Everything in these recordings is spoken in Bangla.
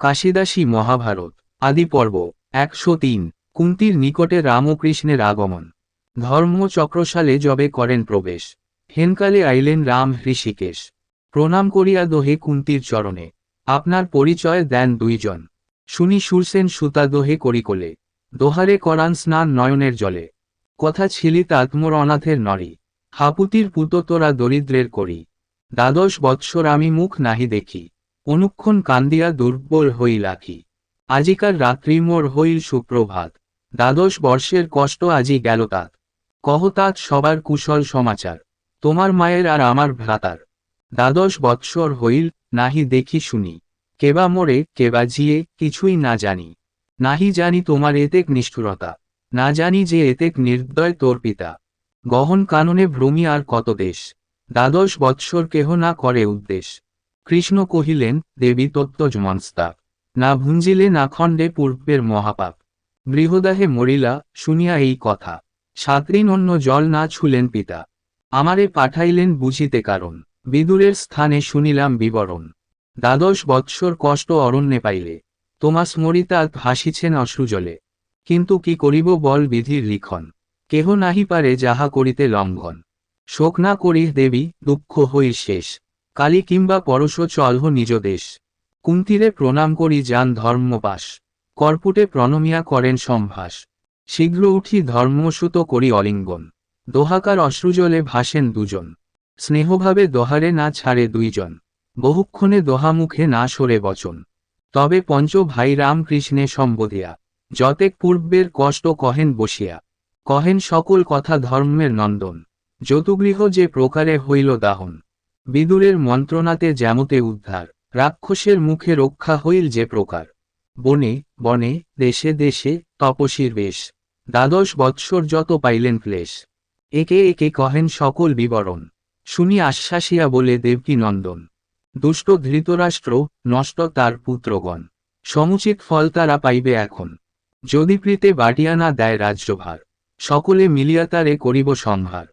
কাশিদাসী মহাভারত, আদি পর্ব, একশো তিন, কুন্তির নিকটে রামকৃষ্ণের আগমন। ধর্মচক্রশালে জবে করেন প্রবেশ। হেনকালে আইলেন রাম হৃষিকেশ। প্রণাম করিয়া দোহে কুন্তির চরণে। আপনার পরিচয় দেন দুইজন। শুনি সুরসেন সুতা দোহে করিকোলে। দোহারে করান স্নান নয়নের জলে। কথা ছিলি তাত্মর অনাথের নরি হাপুতির পুতো তোরা দরিদ্রের করি। দ্বাদশ বৎসর আমি মুখ নাহি দেখি। অনুক্ষণ কান্দিয়া দুর্বল হই লাখি। আজিকার রাত্রি মোর হইল সুপ্রভাত, দ্বাদশ বর্ষের কষ্ট আজি গেল তাত। কহতাত সবার কুশল সমাচার, তোমার মায়ের আর আমার ভ্রাতার। দ্বাদশ বৎসর হইল, নাহি দেখি শুনি। কেবা মোরে, কেবা জিয়ে কিছুই না জানি। নাহি জানি তোমার এতেক নিষ্ঠুরতা, না জানি যে এতেক নির্দয় তোর পিতা। গহন কাননে ভ্রমি আর কত দেশ। দ্বাদশ বৎসর কেহ না করে উদ্দেশ। কৃষ্ণ কহিলেন, দেবী তত্ত্বজমনস্তাপ না ভুঞ্জিলে না খণ্ডে পূর্বের মহাপাপ। গৃহদাহে মরিলা, শুনিয়া এই কথা। সাতদিন অন্য জল না ছুলেন পিতা। আমারে পাঠাইলেন বুঝিতে কারণ। বিদুরের স্থানে শুনিলাম বিবরণ। দ্বাদশ বৎসর কষ্ট অরণ্যে পাইলে। তোমা স্মরিতা ভাসিছেন অশ্রুজলে কিন্তু কি করিব বল বিধির লিখন। কেহ নাহি পারে যাহা করিতে লঙ্ঘন। শোক না করি দেবী, দুঃখ হই শেষ। কালী কিংবা পরশ চলহ নিজ দেশ। কুন্তিরে প্রণাম করি যান ধর্মপাশ কর্পুটে প্রণমিয়া করেন সম্ভাস। শীঘ্র উঠি ধর্মসুত করি অলিঙ্গন। দোহাকার অশ্রুজলে ভাসেন দুজন। স্নেহভাবে দোহারে না ছাড়ে দুইজন। বহুক্ষণে দোহামুখে না সরে বচন। তবে পঞ্চ ভাই রামকৃষ্ণে সম্বোধিয়া। যতেক পূর্বের কষ্ট কহেন বসিয়া। কহেন সকল কথা ধর্মের নন্দন। যতুগৃহ যে প্রকারে হইল দাহন। বিদুরের মন্ত্রণাতে যেমতে উদ্ধার। রাক্ষসের মুখে রক্ষা হইল যে প্রকার। বনে বনে, দেশে দেশে তপসীর বেশ। দ্বাদশ বৎসর যত পাইলেন ক্লেশ। একে একে কহেন সকল বিবরণ। শুনি আশ্বাসিয়া বলে দেবকী নন্দন। দুষ্ট ধৃতরাষ্ট্র, নষ্ট তার পুত্রগণ। সমুচিত ফল তারা পাইবে এখন। যদি প্রীতে বাটিয়া না দেয় রাজ্যভার, সকলে মিলিয়া তারে করিব সংহার।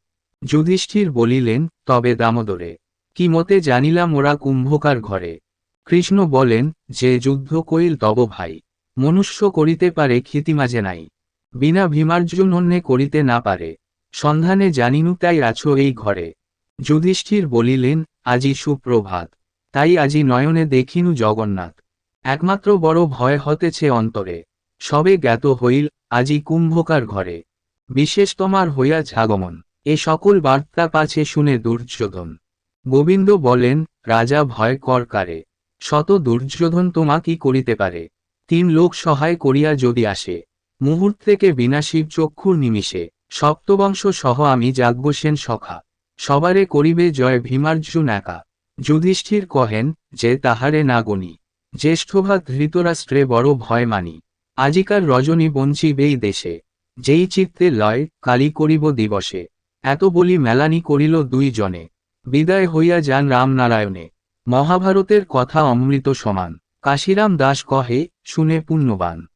যুধিষ্ঠির বলিলেন, তবে দামোদরে কি মতে জানিলাম ওরা কুম্ভকার ঘরে। কৃষ্ণ বলেন, যে যুদ্ধ কইল তব ভাই। মনুষ্য করিতে পারে ক্ষিতি মাঝে নাই। বিনা ভীমার্জুনন্যে করিতে না পারে। সন্ধানে জানিনু তাই আছো এই ঘরে। যুধিষ্ঠির বলিলেন, আজি সুপ্রভাত। তাই আজি নয়নে দেখিনু জগন্নাথ। একমাত্র বড় ভয় হতেছে অন্তরে। সবে জ্ঞাত হইল, আজি কুম্ভকার ঘরে। বিশেষ তোমার হইয়া ঝাগমন। এ সকল বার্তা পাছে শুনে দুর্যোধন। গোবিন্দ বলেন, রাজা ভয় কর কারে? শত দুর্যোধন তোমা কি করিতে পারে? তিন লোক সহায় করিয়া যদি আসে মুহূর্তেকে বিনাশিব চক্ষুর নিমিষে, সপ্তবংশ সহ আমি যাজ্ঞসেন সখা। সবারে করিবে জয় ভীমার্জুন একা যুধিষ্ঠির কহেন, যে তাহারে না গণি। জ্যেষ্ঠভা ধৃতরাষ্ট্রে বড় ভয় মানি। আজিকার রজনী বঞ্চিবেই দেশে। যেই চিত্তে লয়, কালী করিব দিবসে। এত বলি মেলানি করিল দুই জনে। বিদায় হইয়া যান রামনারায়ণে। মহাভারতের কথা অমৃত সমান। কাশিরাম দাস কহে শুনে পুণ্যবান।